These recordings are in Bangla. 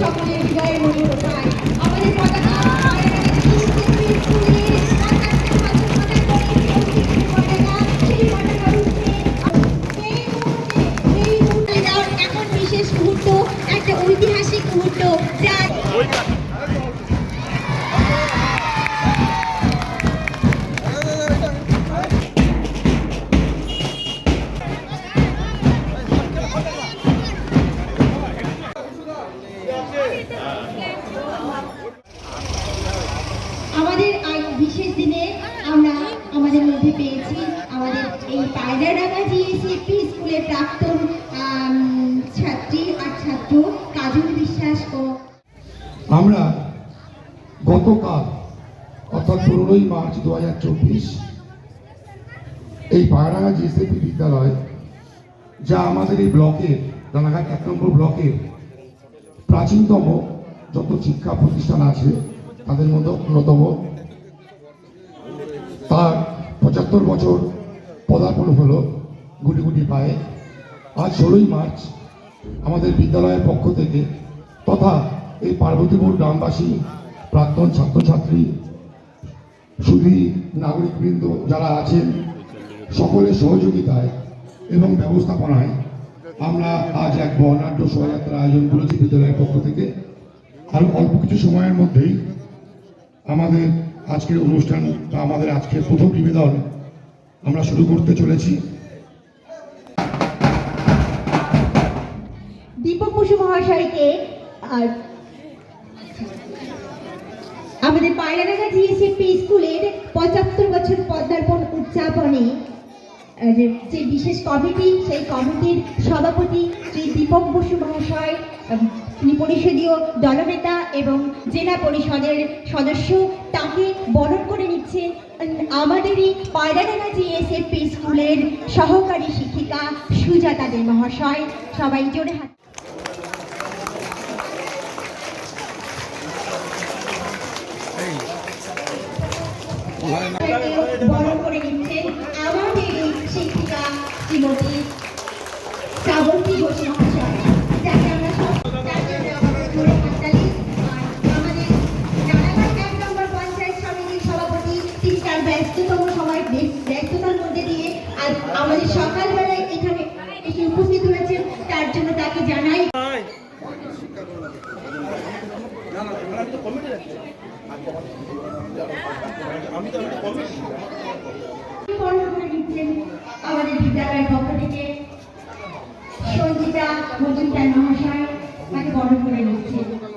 সকলের হৃদয়ের মনে কোথায় আমাদের চব্বিশ এই পায়রাঙ্গা জিএসএপি বিদ্যালয়, যা আমাদের এই ব্লকের রানাঘাট এক নম্বর ব্লকের প্রাচীনতম যত শিক্ষা প্রতিষ্ঠান আছে, তাদের মধ্যে অন্যতম। তার পঁচাত্তর বছর পদার্পণ হলো গুটি গুটি পায়ে। আজ ষোলোই মার্চ আমাদের বিদ্যালয়ের পক্ষ থেকে তথা এই পার্বতীপুর গ্রামবাসী, প্রাক্তন ছাত্রছাত্রী সুধী নাগরিকবৃন্দ যারা আছেন, সকলের সহযোগিতায় এবং ব্যবস্থাপনায় আমরা আজ এক বর্ণাঢ্য শোভাযাত্রা আয়োজন করেছি বিদ্যালয়ের পক্ষ থেকে। আর অল্প কিছু সময়ের মধ্যেই আমাদের আজকের অনুষ্ঠান বা আমাদের আজকের প্রথম নিবেদন আমরা শুরু করতে চলেছি। দীপক বসু মহাশয়কে আর আমাদের পায়রা পায়রাডাঙ্গা জিএসএপি স্কুলের পঁচাত্তর বছর পদার্পণ উদযাপনে। যে- বিশেষ কমিটি, সেই কমিটির সভাপতি শ্রী দীপক বসু মহাশয় তিনি পরিষদীয় দলনেতা এবং জেলা পরিষদের সদস্য, তাকে বরণ করে নিচ্ছে আমাদেরই পায়রাডাঙ্গা জিএসএপি স্কুলের সহকারী শিক্ষিকা সুজাতা দে মহাশয়। সবাই জোরে হাত ব্যস্ততার মধ্যে দিয়ে আজ আমাদের সকালবেলায় এখানে উপস্থিত হয়েছেন, তার জন্য তাকে জানাই। করে নিচ্ছেন আমাদের বিদ্যালয়ের পক্ষ থেকে সঞ্জিতা মজুমদার মহাশয় তাকে বরণ করে নিচ্ছেন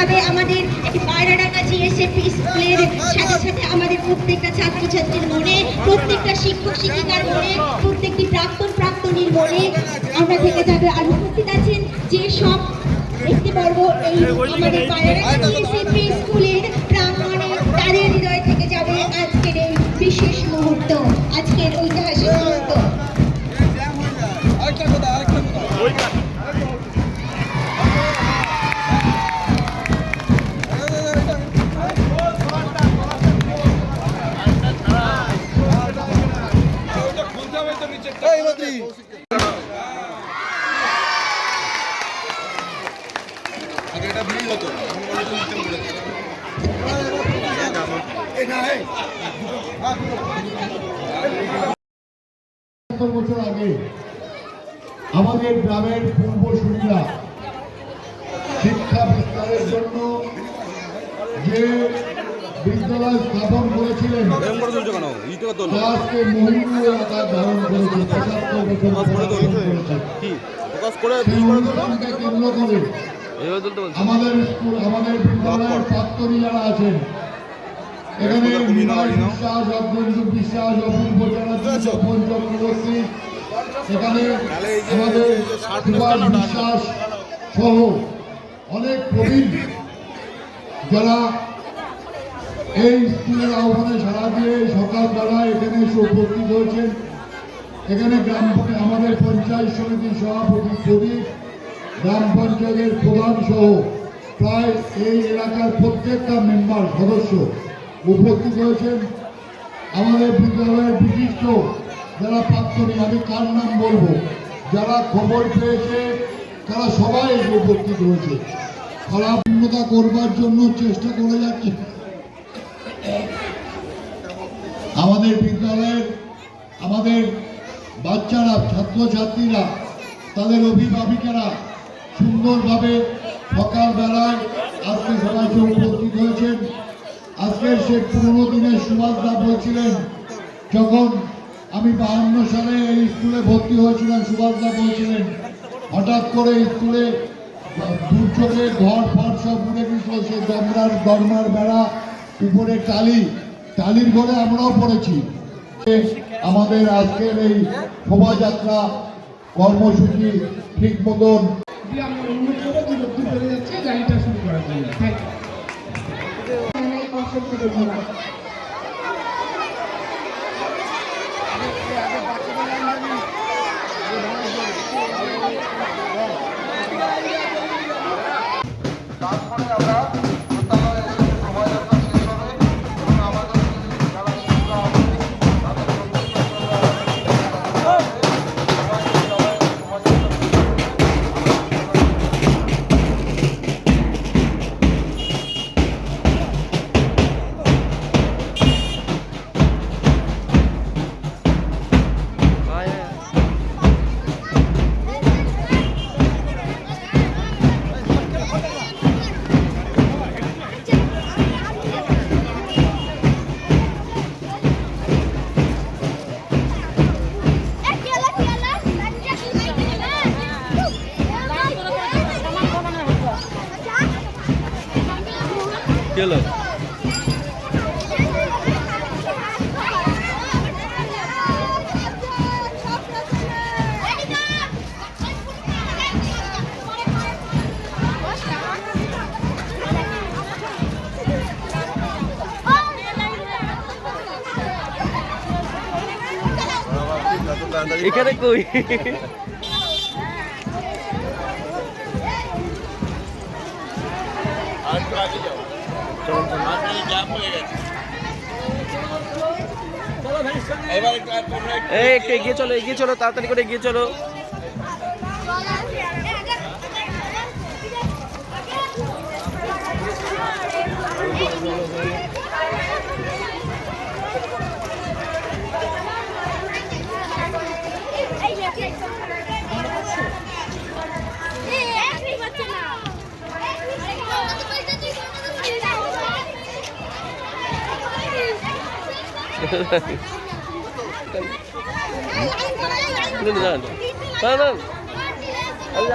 যাবে আমাদের পায়রা পায়রাডাঙ্গা জিএসএফ স্কুলের সাথে সাথে আমাদের প্রত্যেকটা ছাত্রছাত্রীর মনে, প্রত্যেকটা শিক্ষক শিক্ষিকার মনে, প্রত্যেকটি প্রাক্তন প্রাক্তনীর মনে আমরা থেকে যাবে। আর উপস্থিত আছেন যে সব, দেখতে পারব এই আমাদের পায়রাডাঙ্গা জিএসএফ স্কুলের প্রাঙ্গণে মানে তাদের হৃদয় থেকে যাবে আজকের এই বিশেষ মুহূর্ত, আজকের ঐতিহাসিক মুহূর্ত। আরেকটা কথা বছর আগে আমাদের গ্রামের পূর্বসূরীরা শিক্ষা বিস্তারের জন্য যে বিদ্যালয় স্থাপন করেছিলেন তা আজকে মহিমু আকার ধারণ করেছে পঁচাত্তর বছর ধারণ করেছে। সেই অনুষ্ঠানকে কেন্দ্র করে আমাদের স্কুল আমাদের বিদ্যালয়ের ছাত্রী যারা আছেন এখানে বিশ্বাস অর্জুন বিশ্বাস অপূর্ব চক্রবর্তী এখানে আমাদের বিশ্বাস সহ অনেক প্রবীণ যারা এই স্কুলের আহ্বানে সাড়া দিয়ে সকালবেলা এখানে এসে উপস্থিত হয়েছেন। এখানে গ্রাম আমাদের পঞ্চায়েত সমিতির সভাপতি প্রদীপ গ্রাম পঞ্চায়েতের প্রধান সহ প্রায় এই এলাকার প্রত্যেকটা মেম্বার সদস্য। উপস্থিত হয়েছেন আমাদের বিদ্যালয়ের বিশিষ্ট যারা প্রাক্তনী আমি কার নাম বলব? যারা খবর পেয়েছে, তারা সবাই উপস্থিত হয়েছে তারা উন্নতা করবার জন্য চেষ্টা করে যাচ্ছে। আমাদের বিদ্যালয়ের, আমাদের বাচ্চারা, ছাত্রছাত্রীরা, তাদের অভিভাবিকেরা সুন্দরভাবে সকালবেলায় আজকে সবাই এসে উপস্থিত হয়েছেন। আজকের সে পুরোনো দিনের সুভাষ দা বলছিলেন, যখন আমি বাহান্ন সালে এই স্কুলে ভর্তি হয়েছিলাম, সুভাষদা বলছিলেন, হঠাৎ করে স্কুলে দুর্যোগে ঘর ফর সব উড়ে গেছিল সে দমরার দরমার বেড়া, উপরে টালি, টালির ঘরে আমরাও পড়েছি। আমাদের আজকের এই শোভাযাত্রা কর্মসূচি ঠিক মতন 他一直都不 এখানে কই? এই একটু এগিয়ে চলো এগিয়ে চলো তাড়াতাড়ি করে এগিয়ে চলো।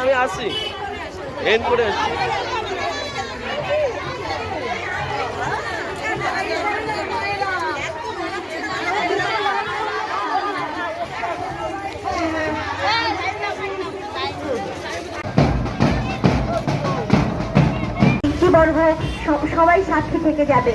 আমি আসি। এন করে সবাই সাক্ষী থেকে যাবে।